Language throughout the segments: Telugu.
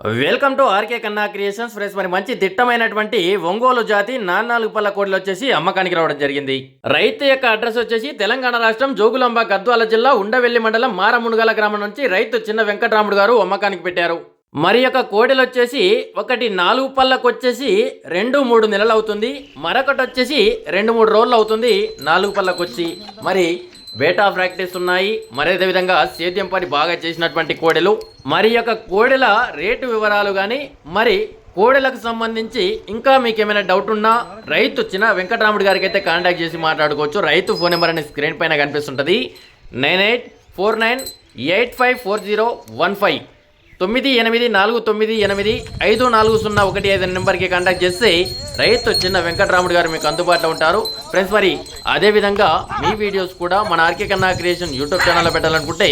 Welcome to RK Kanna creations friends మరి మంచి దిట్టమైనటువంటి ఒంగోలు జాతి నాలుగు పళ్ళ కోడిలు వచ్చేసి అమ్మకానికి రావడం జరిగింది. రైతు యొక్క అడ్రస్ వచ్చేసి తెలంగాణ రాష్ట్రం జోగులాంబ గద్వాల జిల్లా ఉండవెల్లి మండలం మారమునుగల గ్రామం నుంచి రైతు చిన్న వెంకటరాముడు గారు అమ్మకానికి పెట్టారు. మరి యొక్క కోడెలు వచ్చేసి ఒకటి నాలుగు పళ్ళకు వచ్చేసి రెండు మూడు నెలలు అవుతుంది. మరొకటి వచ్చేసి రెండు మూడు రోజులు అవుతుంది నాలుగు పళ్ళకు వచ్చి. మరి వేటా ప్రాక్టీస్ ఉన్నాయి. మరేదే విధంగా సేద్యం పని బాగా చేసినటువంటి కోడెలు. మరి యొక్క కోడెల రేటు వివరాలు కానీ మరి కోడెలకు సంబంధించి ఇంకా మీకు ఏమైనా డౌట్ ఉన్నా రైతు చిన్న వెంకటరాముడు గారికి అయితే కాంటాక్ట్ చేసి మాట్లాడుకోవచ్చు. రైతు ఫోన్ నెంబర్ అనే స్క్రీన్ పైన కనిపిస్తుంటుంది. Nine eight four nine eight five four zero one five. తొమ్మిది ఎనిమిది నాలుగు తొమ్మిది ఎనిమిది ఐదు నాలుగు సున్నా ఒకటి ఐదు నెంబర్కి కాంటాక్ట్ చేస్తే రైతు చిన్న వెంకటరాముడు గారు మీకు అందుబాటులో ఉంటారు. ఫ్రెండ్స్ మరి అదేవిధంగా మీ వీడియోస్ కూడా మన ఆర్కే కన్నా క్రియేషన్ యూట్యూబ్ ఛానల్లో పెట్టాలనుకుంటే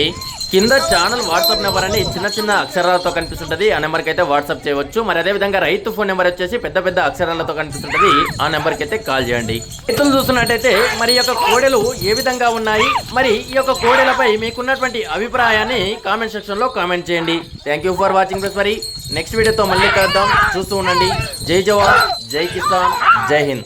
కింద ఛానల్ వాట్సాప్ నెంబర్ అని చిన్న చిన్న అక్షరాలతో కనిపిస్తుంటది. ఆ నెంబర్కి అయితే వాట్సాప్ చేయవచ్చు. మరి అదే విధంగా రైతు ఫోన్ నెంబర్ వచ్చేసి పెద్ద పెద్ద అక్షరాలతో కనిపిస్తుంటది. ఆ నెంబర్కి అయితే కాల్ చేయండి. రైతులు చూస్తున్నట్టయితే మరి యొక్క కోడెలు ఏ విధంగా ఉన్నాయి? మరి ఈ యొక్క కోడెలపై మీకున్నటువంటి అభిప్రాయాన్ని కామెంట్ సెక్షన్లో కామెంట్ చేయండి. Thank you for watching plus మరి నెక్స్ట్ వీడియోతో మళ్ళీ కలుద్దాం. చూస్తూ ఉండండి. జై జవాన్ జై కిసాన్ జై హింద్.